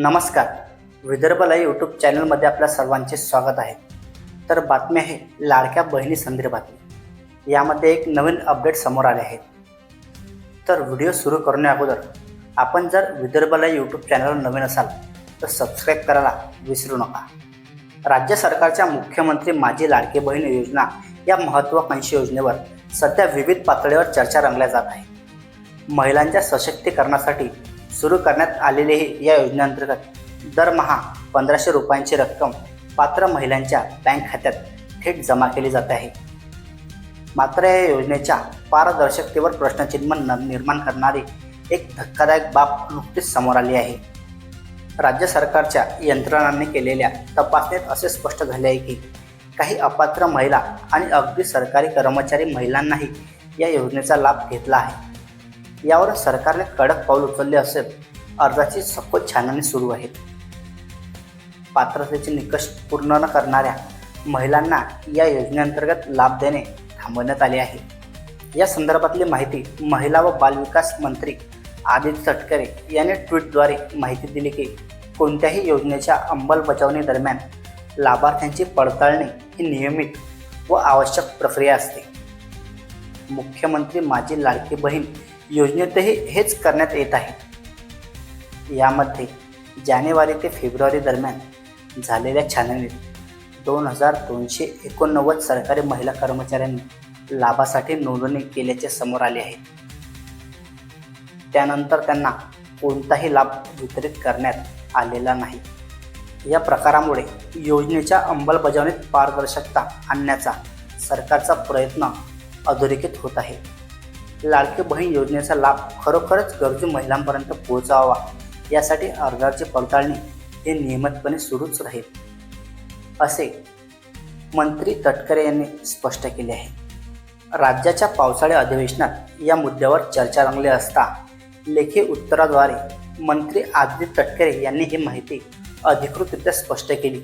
नमस्कार. Vidarbha live YouTube चॅनलमध्ये आपल्या सर्वांचे स्वागत आहे. तर बातमी आहे लाडक्या बहिणी बातमी. यामध्ये एक नवीन अपडेट समोर आले आहे तर व्हिडिओ सुरू करण्या अगोदर आपण जर विदर्भला यूट्यूब चॅनलवर नवीन असाल तर सबस्क्राईब करायला विसरू नका. राज्य सरकारच्या मुख्यमंत्री माझी लाडकी बहीण योजना या महत्त्वाकांक्षी योजनेवर सध्या विविध पातळीवर चर्चा रंगल्या जात आहे. महिलांच्या सशक्तीकरणासाठी सुरू करण्यात आलेले या योजनेअंतर्गत दरमहा पंधराशे रुपयांची रक्कम पात्र महिलांच्या बँक खात्यात थेट जमा केली जात आहे. मात्र या योजनेच्या पारदर्शकतेवर प्रश्नचिन्ह न- निर्माण करणारी एक धक्कादायक बाब नुकतीच समोर आली आहे. राज्य सरकारच्या यंत्रणांनी केलेल्या तपासणीत असे स्पष्ट झाले आहे की काही अपात्र महिला आणि अगदी सरकारी कर्मचारी महिलांनाही या योजनेचा लाभ घेतला आहे. यावर सरकारने कडक पाऊल उचलले असेल अर्जाची सखोल छाननी सुरू आहे. पात्रतेचे निकष पूर्ण न करणाऱ्या महिलांना या योजनेअंतर्गत लाभ देणे थांबवण्यात आले आहे. या संदर्भातली माहिती महिला व बालविकास मंत्री आदित्य तटकरे यांनी ट्विटद्वारे माहिती दिली की कोणत्याही योजनेच्या अंमलबजावणी दरम्यान लाभार्थ्यांची पडताळणी ही नियमित व आवश्यक प्रक्रिया असते. मुख्यमंत्री माझी लाडकी बहीण योजनेतही हेच करण्यात येत आहे. यामध्ये जानेवारी ते फेब्रुवारी दरम्यान झालेल्या छाननीत दोन हजार दोनशे एकोणनव्वद सरकारी महिला कर्मचाऱ्यांनी लाभासाठी नोंदणी केल्याचे समोर आले आहे. त्यानंतर त्यांना कोणताही लाभ वितरित करण्यात आलेला नाही. या प्रकारामुळे योजनेच्या अंमलबजावणीत पारदर्शकता आणण्याचा सरकारचा प्रयत्न अधोरेखित होत आहे. लाडकी बहीण योजनेचा लाभ खरोखरच गरजू महिलांपर्यंत पोहोचावा यासाठी अर्जाची पडताळणी हे नियमितपणे सुरूच राहील असे मंत्री तटकरे यांनी स्पष्ट केले आहे. राज्याच्या पावसाळी अधिवेशनात या मुद्द्यावर चर्चा रंगली असता लेखी उत्तराद्वारे मंत्री आदित्य तटकरे यांनी ही माहिती अधिकृतरित्या स्पष्ट केली.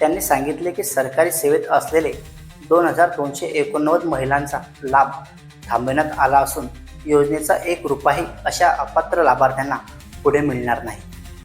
त्यांनी सांगितले की सरकारी सेवेत असलेले दोन हजार दोनशे एकोणनव्वद महिलांचा लाभ थांबविण्यात आला असून योजनेचा एक रुपयाही अशा अपात्र लाभार्थ्यांना पुढे मिळणार नाही.